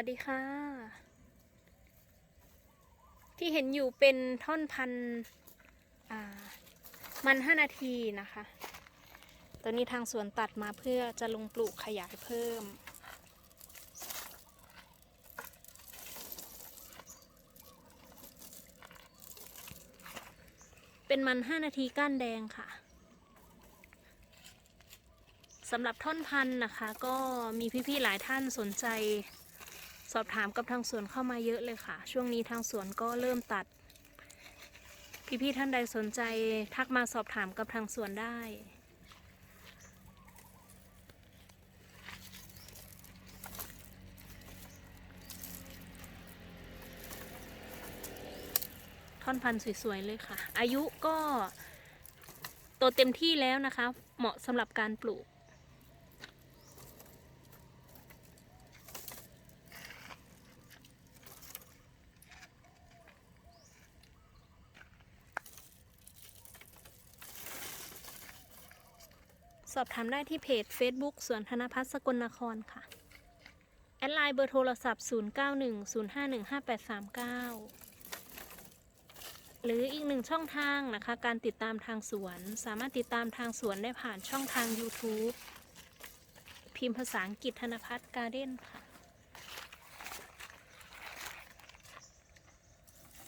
วัสดีค่ะ ที่เห็นอยู่เป็นท่อนพันมันห้านาทีนะคะตัวนี้ทางสวนตัดมาเพื่อจะลงปลูกขยายเพิ่ม เป็นมันห้านาทีก้านแดงค่ะสำหรับท่อนพันนะคะ ก็มีพี่ๆหลายท่านสนใจ สอบถามกับทางสวนเข้ามาเยอะเลยค่ะ ช่วงนี้ทางสวนก็เริ่มตัด พี่ๆท่านใดสนใจทักมาสอบถามกับทางสวนได้ท่อนพันธุ์สวย ๆ เลยค่ะ อายุก็โตเต็มที่แล้วนะคะ เหมาะสำหรับการปลูก สอบถามได้ที่เพจ Facebook สวนธนพัฒน์สกลนครค่ะ แอดไลน์เบอร์โทรศัพท์ 0910515839 หรืออีกหนึ่งช่องทางนะคะ การติดตามทางสวน สามารถติดตามทางสวนได้ผ่านช่องทาง YouTube พิมพ์ภาษาอังกฤษธนพัฒน์การ์เด้นค่ะ